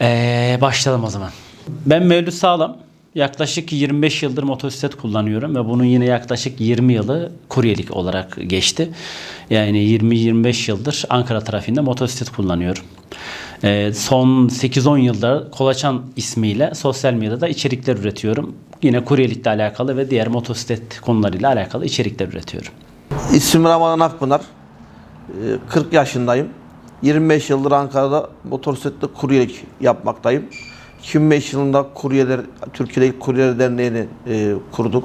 Ee, başlayalım o zaman. Ben Mevlüt Sağlam. Yaklaşık 25 yıldır motosiklet kullanıyorum ve bunun yine yaklaşık 20 yılı kuryelik olarak geçti. Yani 20-25 yıldır Ankara trafiğinde motosiklet kullanıyorum. Ee, son 8-10 yılda Kolaçan ismiyle sosyal medyada içerikler üretiyorum. Yine kuryelikle alakalı ve diğer motosiklet konularıyla alakalı içerikler üretiyorum. İsmim Ramazan Akpınar. Ee, 40 yaşındayım. 25 yıldır Ankara'da motosikletle kuryelik yapmaktayım. 2005 yılında kuryeler, Türkiye'de kuryeler derneğini e, kurduk.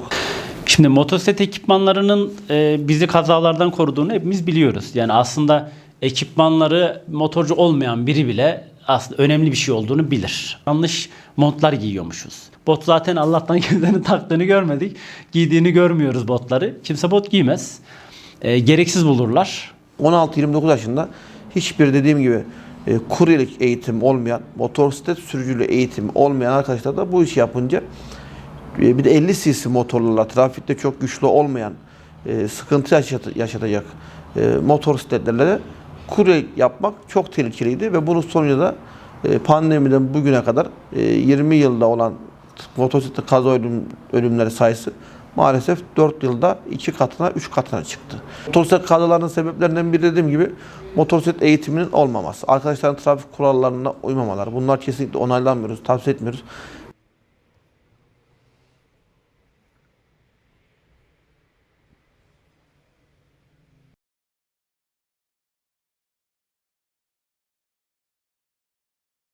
Şimdi motosiklet ekipmanlarının e, bizi kazalardan koruduğunu hepimiz biliyoruz. Yani aslında ekipmanları motorcu olmayan biri bile aslında önemli bir şey olduğunu bilir. Yanlış montlar giyiyormuşuz. Bot zaten Allah'tan kimsenin taktığını görmedik. Giydiğini görmüyoruz botları. Kimse bot giymez. E, gereksiz bulurlar. 16-29 yaşında hiçbir dediğim gibi e, kuryelik eğitim olmayan, motosiklet sürücülüğü eğitimi olmayan arkadaşlar da bu işi yapınca e, bir de 50 cc motorlarla trafikte çok güçlü olmayan, e, sıkıntı yaşat- yaşatacak e, motosikletlerle de kurye yapmak çok tehlikeliydi ve bunun sonucu da e, pandemiden bugüne kadar e, 20 yılda olan motosiklet kaza ölüm, ölümleri sayısı maalesef 4 yılda 2 katına 3 katına çıktı. Motosiklet kazalarının sebeplerinden biri dediğim gibi motosiklet eğitiminin olmaması. Arkadaşların trafik kurallarına uymamaları. Bunlar kesinlikle onaylanmıyoruz, tavsiye etmiyoruz.